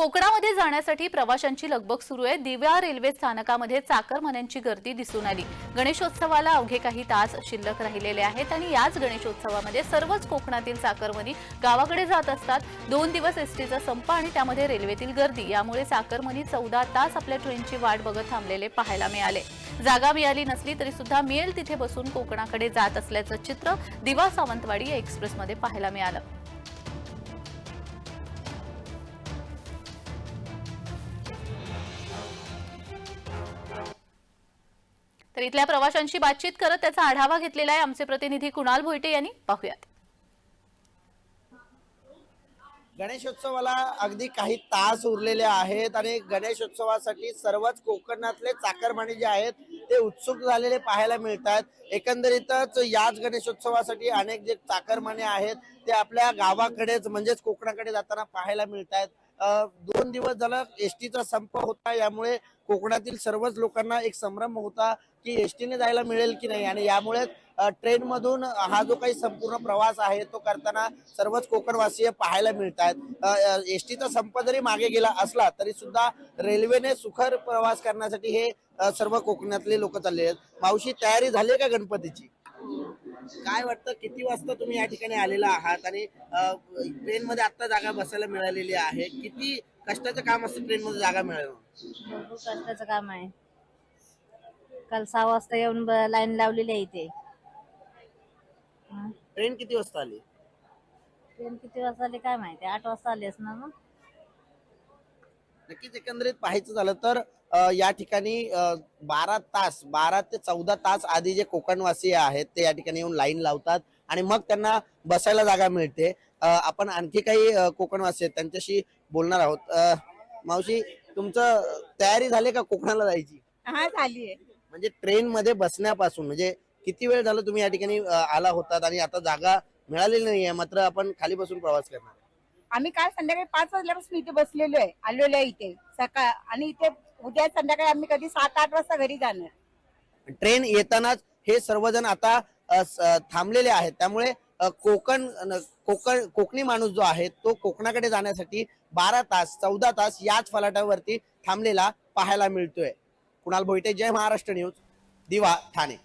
कोकणामध्ये जाण्यासाठी प्रवाशांची लगबग सुरू आहे. दिव्या रेल्वे स्थानकामध्ये चाकरमान्यांची गर्दी दिसून आली. गणेशोत्सवाला अवघे काही तास शिल्लक राहिलेले आहेत आणि याच गणेशोत्सवामध्ये सर्वच कोकणातील चाकरमनी गावाकडे जात असतात. दोन दिवस एसटीचा संप आणि त्यामध्ये रेल्वेतील गर्दी. यामुळे चाकरमनी चौदा तास आपल्या ट्रेनची वाट बघत थांबलेले पाहायला मिळाले. जागा मिळाली नसली तरी सुद्धा मिळेल तिथे बसून कोकणाकडे जात असल्याचं चित्र दिवा सावंतवाडी या एक्सप्रेसमध्ये पाहायला मिळालं. तर इथल्या प्रवाशांशी बातचीत करत त्याचा आढावा घेतलेला आहे आमचे प्रतिनिधी कुणाल भोईटे यांनी. पाहूयात. गणेशोत्सवाला अगदी काही तास उरलेले आहेत आणि गणेशोत्सवासाठी सर्वच कोकणातले चाकरमानी जे आहेत ते उत्सुक झालेले पाहायला मिळत आहेत एकंदरीतच याच गणेशोत्सवासाठी अनेक जे चाकरमाने आहेत ते आपल्या गावाकडेच म्हणजेच कोकणाकडे जाताना पाहायला मिळत आहेत दोन दिवस झालं एसटीचा संप होता यामुळे कोकणातील सर्वच लोकांना एक संभ्रम होता की एसटीने जायला मिळेल की नाही. आणि यामुळे ट्रेन मधून हा जो काही संपूर्ण प्रवास आहे तो करताना सर्वच कोकणवासीय पाहायला मिळत आहेत एसटीचा संप जरी मागे गेला असला तरी सुद्धा रेल्वेने सुखर प्रवास करण्यासाठी हे सर्व कोकणातले लोक चालले आहेत. मावशी तयारी झाली का गणपतीची? काय वाटतं किती वाजता तुम्ही या ठिकाणी आलेला आहात? आणि ट्रेन मध्ये आता जागा बसायला मिळालेली आहे. किती कष्टाचं काम असतं ट्रेन मध्ये जागा भरपूर कष्टाचं काम आहे. काल सहा वाजता येऊन लाईन लावलेली आहे इथे. ट्रेन किती वाजता आली? ट्रेन किती वाजता आली काय माहिती? आठ वाजता आली असणार ना? नक्कीच एकंदरीत पाहायचं झालं तर या ठिकाणी बारा तास बारा ते चौदा तास आधी जे कोकणवासी आहेत ते या ठिकाणी येऊन लाईन लावतात आणि मग त्यांना बसायला जागा मिळते. आपण आणखी काही कोकणवासी आहेत त्यांच्याशी बोलणार आहोत. मावशी तुमचं तयारी झाली का कोकणाला जायची? हा झाली आहे. म्हणजे ट्रेन मध्ये बसण्यापासून म्हणजे किती वेळ झाला तुम्ही या ठिकाणी आला होतात आणि आता जागा मिळालेली नाहीये मात्र आपण खाली बसून प्रवास करणार? आम्ही काल संध्याकाळी पाच वाजल्यापासून इथे बसलेलो आहे आलेलो आहे इथे. सकाळ आणि इथे उद्या संध्याकाळी आम्ही कधी सात आठ वाजता घरी जाणार. ट्रेन येतानाच हे सर्वजण आता अ, स- थांबलेले आहेत. त्यामुळे अ, कोकण न- कोकण कोकणी माणूस जो आहे तो कोकणाकडे जाण्यासाठी बारा तास चौदा तास याच फलाटावरती थांबलेला पाहायला मिळतोय. कुणाल भोईटे जय महाराष्ट्र न्यूज. दिवा ठाणे.